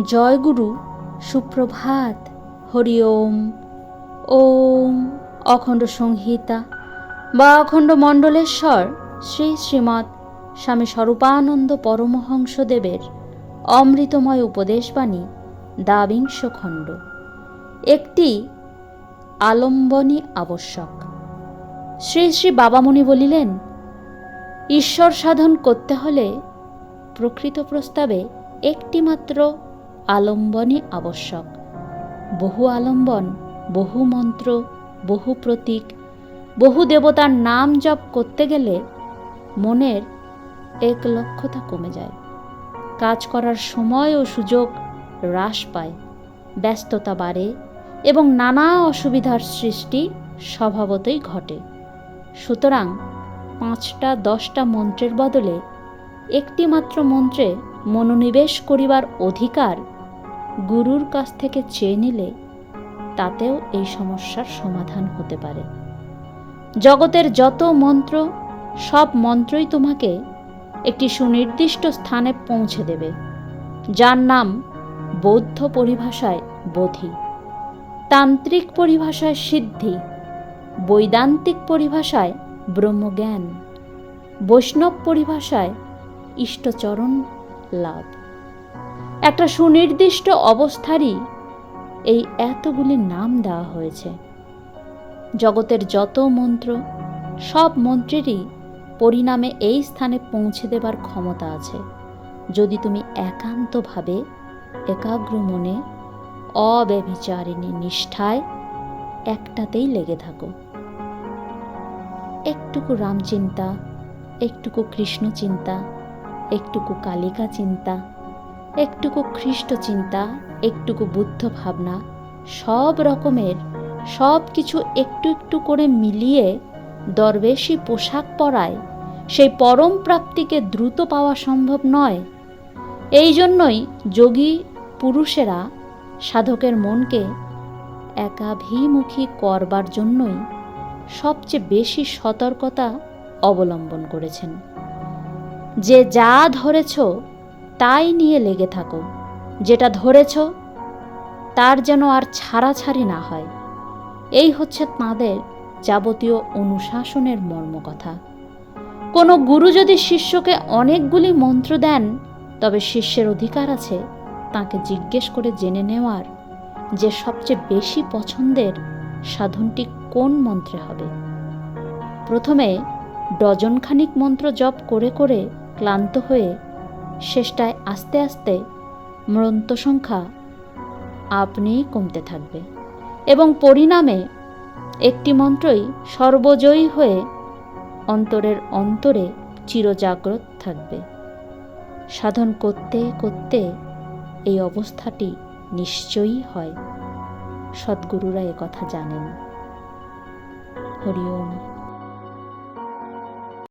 জয়গুরু, সুপ্রভাত। হরি ওম ওম। অখণ্ড সংহিতা বা অখণ্ড মণ্ডলেশ্বর শ্রী শ্রীমৎ স্বামী স্বরূপানন্দ পরমহংসদেবের অমৃতময় উপদেশবাণী দাবিংশ খণ্ড। একটি আলম্বনী আবশ্যক। শ্রী শ্রী বাবামণি বলিলেন, ঈশ্বর সাধন করতে হলে প্রকৃত প্রস্তাবে একটিমাত্র আলম্বনই আবশ্যক। বহু আলম্বন, বহু মন্ত্র, বহু প্রতীক, বহু দেবতার নাম জপ করতে গেলে মনের এক লক্ষ্যতা কমে যায়। কাজ করার সময় ও সুযোগ হ্রাস পায়, ব্যস্ততা বাড়ে এবং নানা অসুবিধার সৃষ্টি স্বভাবতই ঘটে। সুতরাং পাঁচটা, দশটা মন্ত্রের বদলে একটি মাত্র মন্ত্রে মনোনিবেশ করিবার অধিকার গুরুর কাছ থেকে চেয়ে নিলে তাতেও এই সমস্যার সমাধান হতে পারে। জগতের যত মন্ত্র, সব মন্ত্রই তোমাকে একটি সুনির্দিষ্ট স্থানে পৌঁছে দেবে, যার নাম বৌদ্ধ পরিভাষায় বোধি, তান্ত্রিক পরিভাষায় সিদ্ধি, বৈদান্তিক পরিভাষায় ব্রহ্মজ্ঞান, বৈষ্ণব পরিভাষায় ইষ্টচরণ লাভ। একটা সুনির্দিষ্ট অবস্থারই এই এতগুলি নাম দেওয়া হয়েছে। জগতের যত মন্ত্র, সব মন্ত্রেরই পরিণামে এই স্থানে পৌঁছে দেবার ক্ষমতা আছে। যদি তুমি একান্তভাবে একাগ্র মনে অব্যভিচারিণী নিষ্ঠায় একটাতেই লেগে থাকো। একটুকু রামচিন্তা, একটুকু কৃষ্ণ চিন্তা একটুকু কালিকা চিন্তা একটুকু খ্রিস্ট চিন্তা একটুকু বুদ্ধ ভাবনা সব রকমের, সব কিছু একটু একটু করে মিলিয়ে দরবেশি পোশাক পরায়, সেই পরম প্রাপ্তিকে দ্রুত পাওয়া সম্ভব নয়। এই জন্যই যোগী পুরুষেরা সাধকের মনকে একাভিমুখী করবার জন্যই সবচেয়ে বেশি সতর্কতা অবলম্বন করেছেন। যে যা ধরেছ তাই নিয়ে লেগে থাকো। যেটা ধরেছ, তার যেন আর ছাড়াছাড়ি না হয়। এই হচ্ছে তাঁদের যাবতীয় অনুশাসনের মর্মকথা। কোনো গুরু যদি শিষ্যকে অনেকগুলি মন্ত্র দেন, তবে শিষ্যের অধিকার আছে তাকে জিজ্ঞেস করে জেনে নেওয়ার যে সবচেয়ে বেশি পছন্দের সাধনটি কোন মন্ত্রে হবে। প্রথমে ডজনখানিক মন্ত্র জপ করে করে ক্লান্ত হয়ে শেষটায় আস্তে আস্তে মৃন্ত সংখ্যা আপনিই কমতে থাকবে। এবং পরিণামে একটি মন্ত্রই সর্বজয়ী হয়ে অন্তরের অন্তরে চিরজাগ্রত থাকবে। সাধন করতে করতে এই অবস্থাটি নিশ্চয়ই হয়। সদ্গুরুরা কথা জানেন। হরি ওম।